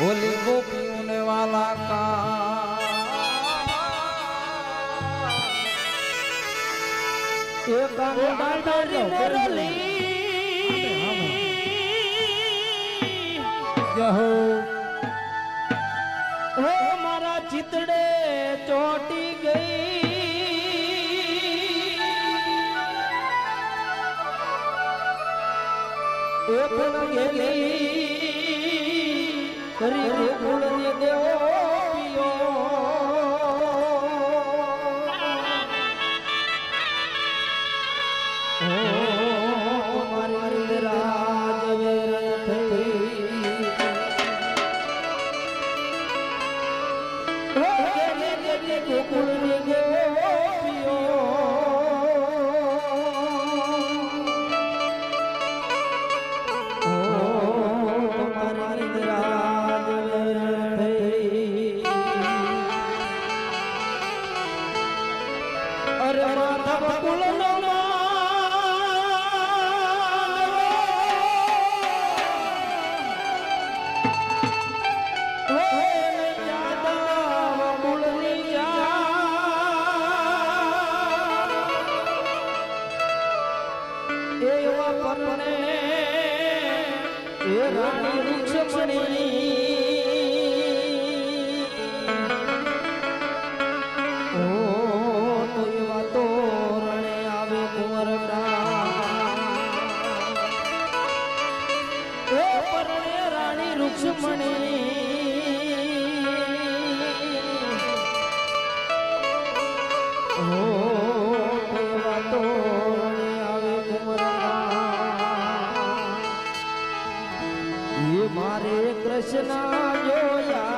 ઓલી ગોપીઓ ને વાલા કા. જહો હો. મારા ચિતડે ચોટી ગઈ. એ પણ ગેલી કરી કુળને દેવો ગોકુળ ગયો પરણે રાણી રૂક્ષમણી કૃષ્ણ જોયા.